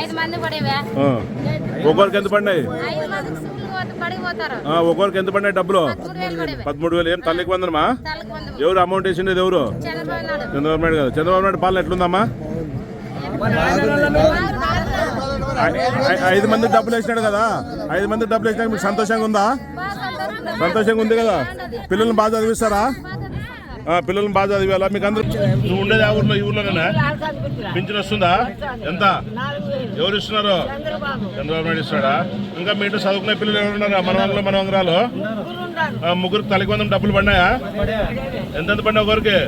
ఐదు ఒక్కొక్కరికి ఎంత పడినాయి? ఒక్కొక్కరికి ఎంత పడినాయి డబ్బులు? పదమూడు వేలు ఏం తల్లికి వందనమా? ఎవరు అమౌంట్ వేసిండేది ఎవరు? చంద్రబాబు నాయుడు. కదా చంద్రబాబు నాయుడు పాలన ఎట్లుందమ్మా? ఐదు మంది డబ్బులు వేసినాడు కదా. ఐదు మంది డబ్బులు వేసినాక మీకు సంతోషంగా ఉందా? సంతోషంగా ఉంది. కదా. పిల్లల్ని బాగా చదివిస్తారా? పిల్లల్ని బాగా చదివేలా? మీకు అందరూ నువ్వు ఉండేది ఆ ఊర్లో ఈ ఊర్లోనే పింఛన్ వస్తుందా? ఎంత? ఎవరు ఇస్తున్నారు? చంద్రబాబు నాయుడు ఇస్తాడా? ఇంకా మీ ఇంట్లో చదువుకునే పిల్లలు ఎవరు ఉన్నారా? మన వంగలు మన వంగరాలు ముగ్గురు తలకి వందం డబ్బులు పడినాయా? ఎంతెంత పడినా ఒకరికి?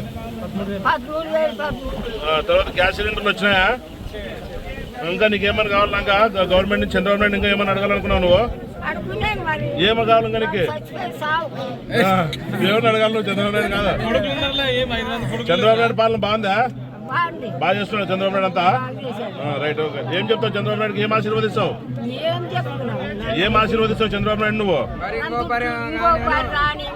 తర్వాత గ్యాస్ సిలిండర్లు వచ్చినాయా? ఇంకా నీకేమన్నా కావాలి? గవర్నమెంట్ నుంచి చంద్రబాబు నాయుడు ఇంకా ఏమన్నా అడగాలనుకున్నావు నువ్వు? ఏమో కావాలి ఇంకా నీకు చచ్చిపోయి సావు. ఆ, ఎవరిని అడగాలి నువ్వు చంద్రబాబు నాయుడు కాదా? చంద్రబాబు నాయుడు పాలన బాగుంది? బాగా చేస్తున్నాడు చంద్రబాబు నాయుడు అంతా? Right okay. ఏం చెప్తావు చంద్రబాబు నాయుడుకి? ఏం ఆశీర్వదిస్తావు? ఏం ఆశీర్వదిస్తావు చంద్రబాబు నాయుడు నువ్వు? ఇంకో పని రాని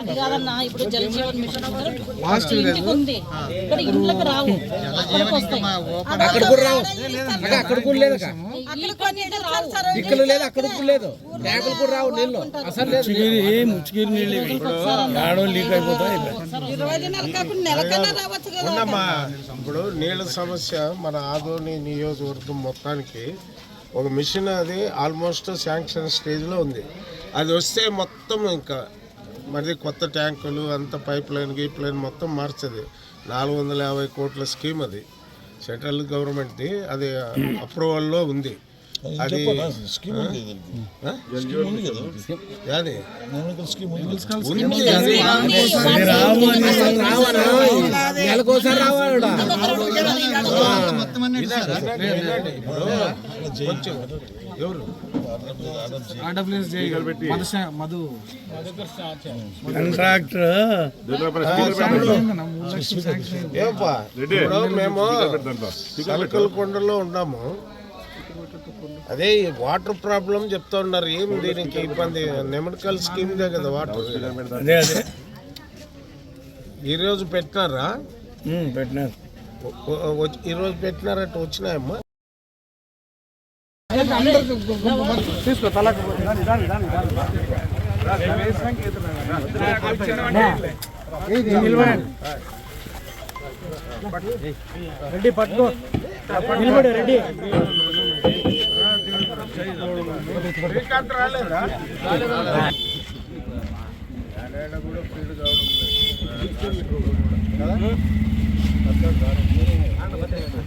అది కాదన్నా ఇప్పుడు జల జీవన్ మిషన్ అందరూ ఇంటికి ఉంది. ఇక్కడ ఇంట్లోకి రావు. అక్కడ కూడా రావు. అక్కడ కూడా లేదు ఇక్కడ లేదు. అక్కడ కూడా లేదు. కూడా రావు నీళ్ళు. అసలు లేదు. ముచ్చిగిరి నీళ్ళు లీక్ అయిపోతాయి. ఇప్పుడు నీళ్ళ సమస్య మన ఆదోని నియోజకవర్గం మొత్తానికి ఒక మిషన్ అది ఆల్మోస్ట్ శాంక్షన్ స్టేజ్లో ఉంది. అది వస్తే మొత్తం ఇంకా మరి కొత్త ట్యాంకులు అంత పైప్ లైన్ గీప్ లైన్ మొత్తం మార్చది. నాలుగు వందల యాభై కోట్ల స్కీమ్ అది. సెంట్రల్ గవర్నమెంట్ది అది అప్రూవల్లో ఉంది. అది? యాది? ఉంది ఎవరు? మధు మేము కొండలో ఉన్నాము. అదే వాటర్ ప్రాబ్లం చెప్తా ఉన్నారు. ఏం దీనికి ఇబ్బంది? నెమడికల్ స్కీమ్ దే కదా వాటర్. అదే అదే ఈ రోజు పెట్టినారా ఉమ్, పెట్టినారు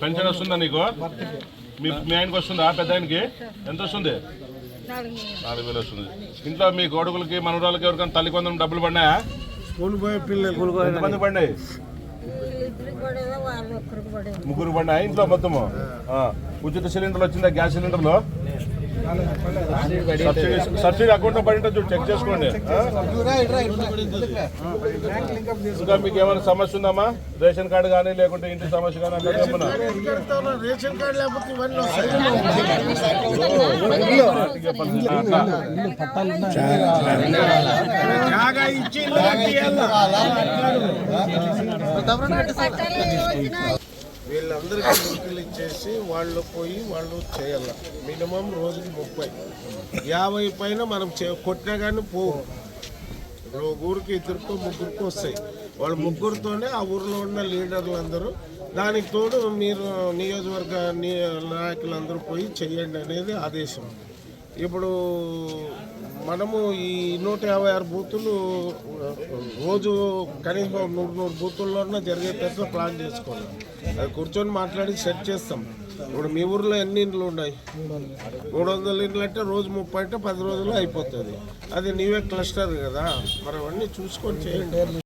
పెన్షన్ వస్తుందా నీకు? మీ మీ ఆయనకి వస్తుందా? పెద్ద ఆయనకి? ఎంత వస్తుంది? నాలుగు వేలు వస్తుంది. ఇంట్లో మీ కొడుకులకి మనవరాలకి ఎవరికైనా తల్లి కొందరం డబ్బులు పడినాయా? ఎంతమంది పడినాయి. ముగ్గురు పడినాయి? ఇంట్లో మొత్తము? ఉచిత సిలిండర్లు వచ్చిందా? గ్యాస్ సిలిండర్లు? సబ్సిడీ సబ్సిడీ అకౌంట్లో పడి ఉంటుంది చూడు చెక్ చేసుకోండి? ఇంకా మీకు ఏమైనా సమస్య ఉందమ్మా? రేషన్ కార్డు కానీ లేకుంటే ఇంటి సమస్య కానీ అట్లా ఏమన్నా రేషన్ కార్డు లేకపోతే ఇవన్నీ జాగా ఇచ్చి వీళ్ళందరికీ లింకులు ఇచ్చేసి వాళ్ళు పోయి వాళ్ళు చేయాల. మినిమం రోజుకి ముప్పై. యాభై పైన మనం చే- కొట్టినా కానీ పోవు. ఇప్పుడు ఒక ఊరికి ఇద్దరికో ముగ్గురికో వస్తాయి. వాళ్ళు ముగ్గురితోనే ఆ ఊరిలో ఉన్న లీడర్లు అందరూ దానికి తోడు మీరు నియోజకవర్గ ని- నాయకులందరూ పోయి చేయండి అనేది ఆదేశం. ఇప్పుడు మనము ఈ నూట యాభై ఆరు బూతులు రోజు కనీసం నూరు నూరు బూతుల్లోనే జరిగేటట్లు ప్లాన్ చేసుకోవాలి. అది కూర్చొని మాట్లాడి సెట్ చేస్తాం. ఇప్పుడు మీ ఊర్లో ఎన్ని ఇండ్లు ఉన్నాయి? మూడు వందల ఇండ్లు అంటే రోజు ముప్పై అంటే పది రోజుల్లో అయిపోతుంది. అది నీవే క్లస్టర్ కదా. మరి అవన్నీ చూసుకొని చేయండి.